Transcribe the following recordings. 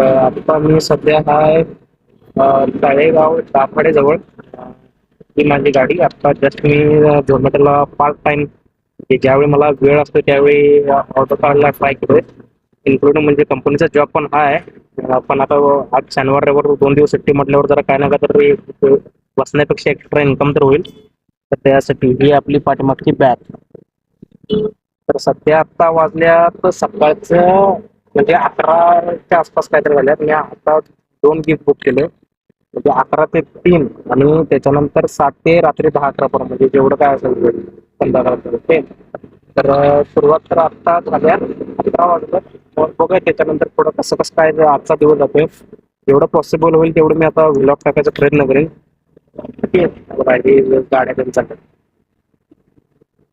तर आता मी सध्या आहे तळेगाव दाफडे जवळ. ही माझी गाडी. आता जस्ट मी झोमॅटोला पार्ट टाइम ज्यावेळी मला वेळ असतो त्यावेळी ऑटो काढायला ट्राय केलोय इन्क्लुडिंग म्हणजे कंपनीचा जॉब पण हा आहे. पण आता आज शनिवार रविवार दोन दिवस सुट्टी म्हटल्यावर जरा काय ना काय तर बसण्यापेक्षा एक्स्ट्रा इन्कम तर होईल. तर त्यासाठी ही आपली पाठीमागची बॅग तर सध्या आता वाजल्यात सकाळचं म्हणजे अकराच्या आसपास काहीतरी झाल्यात मी आता दोन गिफ्ट बुक केले. म्हणजे अकरा ते तीन आणि त्याच्यानंतर सात ते रात्री दहा अकरा पर्यंत. म्हणजे जेवढं काय असेल ते ते तर सुरुवात तर आत्ता झाल्या. अकरा वाजता बघूया त्याच्यानंतर पुढं कसं कसं काय आजचा दिवस जातोय. जेवढं पॉसिबल होईल तेवढं मी आता व्लॉग टाकायचा प्रयत्न करेन. गाड्या पण चालतात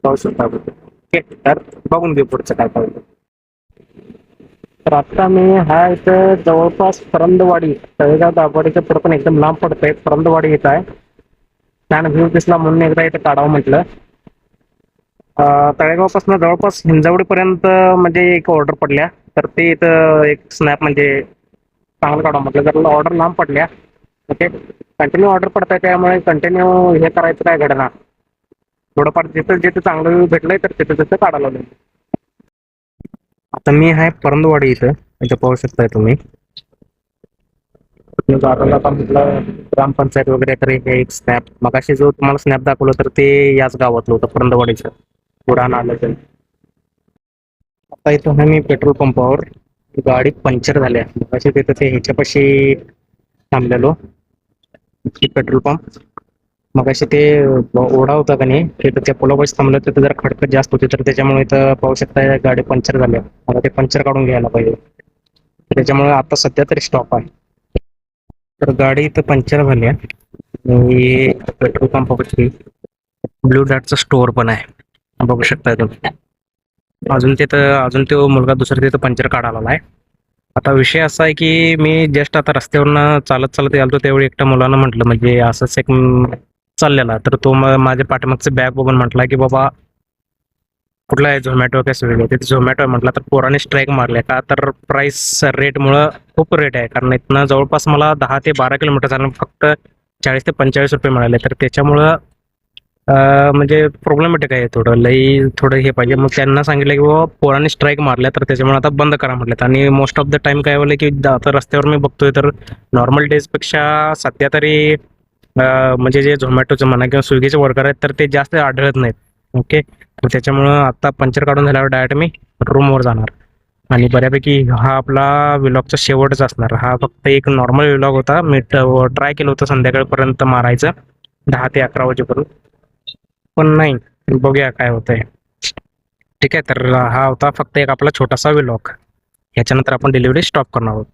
पाहू शकता ओके? तर बघून घेऊ पुढचं काय पाहिजे. तर आता मी हा इथं जवळपास परंदवाडी तळेगाव दाबवाडीच्या पुढे पण एकदम लांब पडतंय. परंदवाडी येत आहे. छान व्ह्यू दिसला म्हणून एकदा इथं काढावं म्हटलं. अं, तळेगावपासून जवळपास हिंजवडीपर्यंत म्हणजे एक ऑर्डर पडल्या. तर ते इथं एक स्नॅप म्हणजे चांगलं काढावं म्हटलं. जर ऑर्डर लांब पडल्या. ओके? कंटिन्यू ऑर्डर पडताय त्यामुळे कंटिन्यू हे करायचं काय घडणार थोडंफार जिथं जिथं चांगलं व्ह्यू भेटलंय तर तिथं तिथं काढायला लागेल. आता मी आहे परंदवाडी इथं. इथं पाहू शकताय तुम्ही. ग्रामपंचायत वगैरे तर हे एक स्नॅप मगाशी जो तुम्हाला स्नॅप दाखवलं तर ते याच गावातलं होतं परंदवाडीचं. उडान आलं तर आता इथं आहे मी पेट्रोल पंपावर. गाडी पंक्चर झाल्या मगाशी तिथं ते ह्याच्यापाशी थांबलेलो. Petrol pump. मग असे ते ओढा होता का नाही तिथं त्या पुलापाशी थांबलं तर जर खडखड जास्त होती तर त्याच्यामुळे इथं पाहू शकता गाडी पंक्चर झाल्या. मला ते पंक्चर काढून घ्यायला पाहिजे. त्याच्यामुळे आता सध्या तरी स्टॉप आहे. तर गाडी इथं पंक्चर झाली आणि पेट्रोल पंपापाशी ब्लू डार्टचा स्टोअर पण आहे. बघू शकता तुम्ही. अजून तिथं अजून तो मुलगा दुसरा तिथं पंक्चर काढायला आहे आता विषय असा आहे की मी जस्ट आता रस्त्यावरनं चालत चालत यालतो त्यावेळी एकट्या मुलानं म्हटलं म्हणजे असंच एक चाललेला. तर तो मग माझ्या पाठीमागचं बॅग बघून म्हटला की बाबा कुठला आहे झोमॅटो काय स्विगी? तिथे झोमॅटो आहे म्हटलं तर पोराने स्ट्राईक मारले का? तर प्राईस रेटमुळं खूप रेट आहे. कारण इथनं जवळपास मला दहा ते बारा किलोमीटर झालं फक्त चाळीस ते पंचेचाळीस रुपये मिळाले. तर त्याच्यामुळं म्हणजे प्रॉब्लेमॅटिक आहे थोडं. लई थोडं हे पाहिजे. मग त्यांना सांगितलं की बाबा पोरांनी स्ट्राईक मारल्या तर त्याच्यामुळे आता बंद करा म्हटलेत. आणि मोस्ट ऑफ द टाइम काय झालं की आता रस्त्यावर मी बघतोय तर नॉर्मल डेजपेक्षा सध्या तरी म्हणजे जे झोमॅटोचं म्हणा किंवा स्विगीचे वर्कर आहेत तर ते जास्त आढळत नाहीत. ओके? तर त्याच्यामुळं आता पंक्चर काढून झाल्यावर डायरेक्ट मी रूमवर जाणार. आणि बऱ्यापैकी हा आपला विलॉगचा शेवटच असणार. हा फक्त एक नॉर्मल विलॉग होता. मी ट्राय केलं होतं संध्याकाळपर्यंत मारायचं. दहा ते अकरा वाजेपर्यंत. पण नाही. बघूया काय होतंय. ठीक आहे? तर हा होता फक्त एक आपला छोटासा विलॉग याच्यानंतर आपण डिलिव्हरी स्टॉप करणार आहोत.